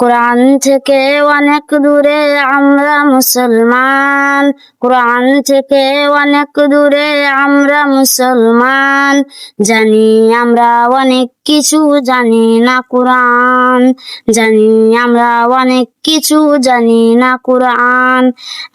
কোরআন থেকে অনেক দূরে আমরা মুসলমান। কোরআন থেকে অনেক দূরে আমরা মুসলমান। জানি আমরা অনেক কিছু, জানি না কোরআন। জানি আমরা অনেক কিছু, জানি না কোরআন।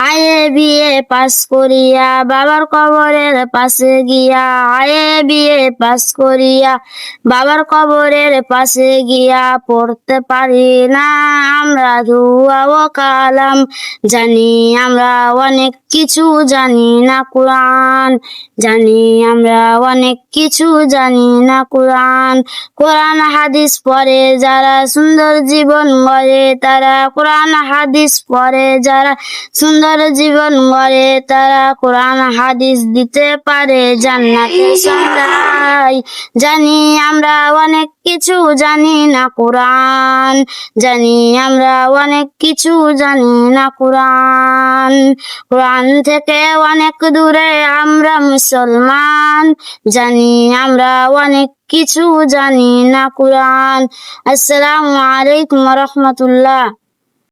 আয়ে বিয়ে পাস করিয়া বাবার কবরের পাশে গিয়া, আয়ে বিয়ে পাস করিয়া বাবার কবরের পাশে গিয়া পড়তে পারি না। আমরা ধুয়া কালাম। জানি আমরা অনেক কিছু জানি না কোরআন। জানি আমরা অনেক কিছু জানি না কোরআন। কোরআন হাদিস পড়ে যারা সুন্দর জীবন গড়ে, তারা কোরআন হাদিস পড়ে যারা সুন্দর জীবন গড়ে, তারা কোরআন হাদিস দিতে পারে জান্নাতে সন্ধ্যায় জানি আমরা অনেক কিছু জানি না কোরআন। জানি আমরা অনেক কিছু জানি না কোরআন। কোরআন থেকে অনেক দূরে আমরা মুসলমান। জানি আমরা অনেক কিছু জানি না কোরআন। আসসালামু আলাইকুম রহমতুল্লাহ।